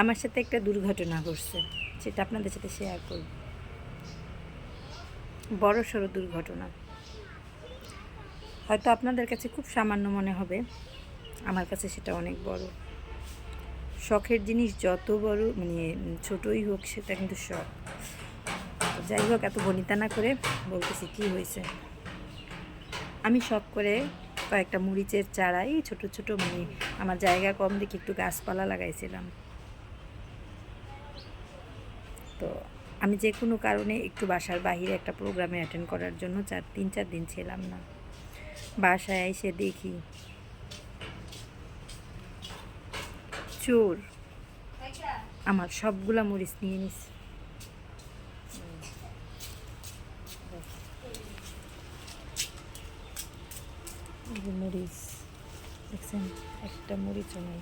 আমার সাথে একটা দুর্ঘটনা ঘটছে, সেটা আপনাদের সাথে শেয়ার করব। বড় সড়ো দুর্ঘটনা। হয়তো আপনাদের কাছে খুব সামান্য মনে হবে, আমার কাছে সেটা অনেক বড়। শখের জিনিস যত বড় মানে ছোটই হোক, সেটা কিন্তু শখ। যাই হোক, এত বনিতা না করে বলতেছি কি হয়েছে। আমি শখ করে কয়েকটা মরিচের চারা এই ছোটো ছোটো মানে আমার জায়গা কম দেখে একটু গাছপালা লাগাইছিলাম। তো আমি যে কোনো কারণে একটু বাসার বাইরে একটা প্রোগ্রামে অ্যাটেন্ড করার জন্য চার, তিন, চার দিন ছিলাম না। বাসায় এসে দেখি চোর। আমার সবগুলা মরিচ নিয়ে নিস মরিচ, দেখছেন? একটা মরিচও নেই।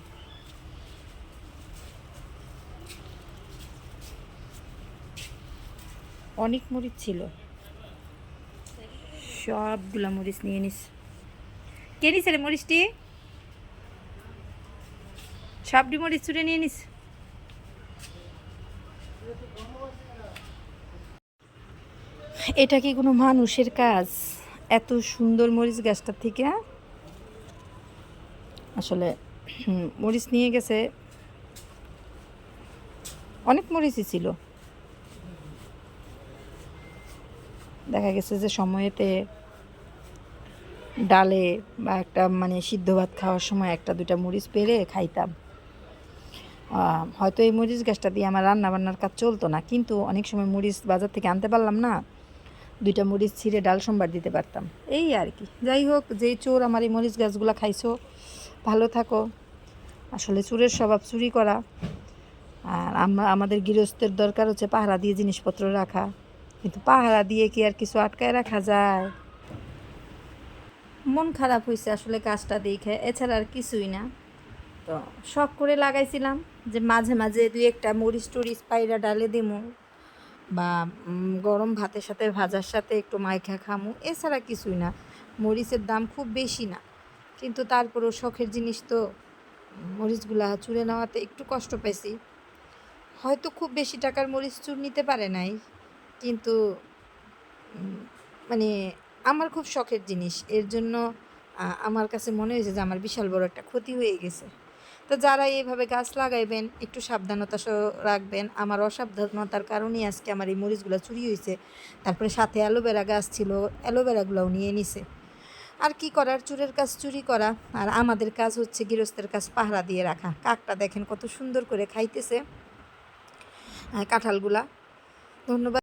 অনেক মরিচ ছিল। সবগুলা মরিচ নিয়ে নিস। কে নিস রে মরিচটি? সবটি মরিচ চুড়ে নিয়ে নিস। এটা কি কোনো মানুষের কাজ? এত সুন্দর মরিচ গাছটার থেকে। আসলে মরিচ নিয়ে গেছে। অনেক মরিচই ছিল। দেখা গেছে যে সময়েতে ডালে বা একটা মানে সিদ্ধ ভাত খাওয়ার সময় একটা দুটা মরিচ পেরে খাইতাম। হয়তো এই মরিচ গাছটা দিয়ে আমার রান্না বান্নার কাজ চলতো না, কিন্তু অনেক সময় মরিচ বাজার থেকে আনতে পারলাম না, দুইটা মরিচ ছিঁড়ে ডাল সম্বার দিতে পারতাম। এই আর কি। যাই হোক, যেই চোর আমার এই মরিচ গাছগুলো খাইছো, ভালো থাকো। আসলে চোরের স্বভাব চুরি করা। আর আমাদের গৃহস্থের দরকার হচ্ছে পাহারা দিয়ে জিনিসপত্র রাখা। কিন্তু পাহারা দিয়ে কি আর কিছু আটকায় রাখা যায়? মন খারাপ হয়েছে আসলে কাজটা দেখে, এছাড়া আর কিছুই না। তো শখ করে লাগাইছিলাম যে মাঝে মাঝে দুই একটা মরিচ টরিচ পায়রা ডালে দিমু বা গরম ভাতের সাথে ভাজার সাথে একটু মাইখা খামু, এছাড়া কিছুই না। মরিচের দাম খুব বেশি না। কিন্তু তারপরেও শখের জিনিস তো, মরিচগুলা চুড়ে নেওয়াতে একটু কষ্ট পেয়েছি হয়তো খুব বেশি টাকার মরিচ চুর নিতে পারে নাই। কিন্তু মানে আমার খুব শখের জিনিস। এর জন্য আমার কাছে মনে হয়েছে যে আমার বিশাল বড় একটা ক্ষতি হয়ে গেছে। তো যারা এইভাবে গাছ লাগাইবেন, একটু সাবধানতা রাখবেন। আমার অসাবধানতার কারণেই আজকে আমার এই মরিচগুলো চুরি হয়েছে তারপরে সাথে অ্যালোভেরা গাছ ছিল, অ্যালোভেরাগুলোও নিয়ে নিছে। আর কি করার? চুরের কাজ চুরি করা। আর আমাদের কাজ হচ্ছে গৃহস্থের কাজ পাহারা দিয়ে রাখা। কাকটা দেখেন কত সুন্দর করে খাইতেছে কাঁঠালগুলা। ধন্যবাদ।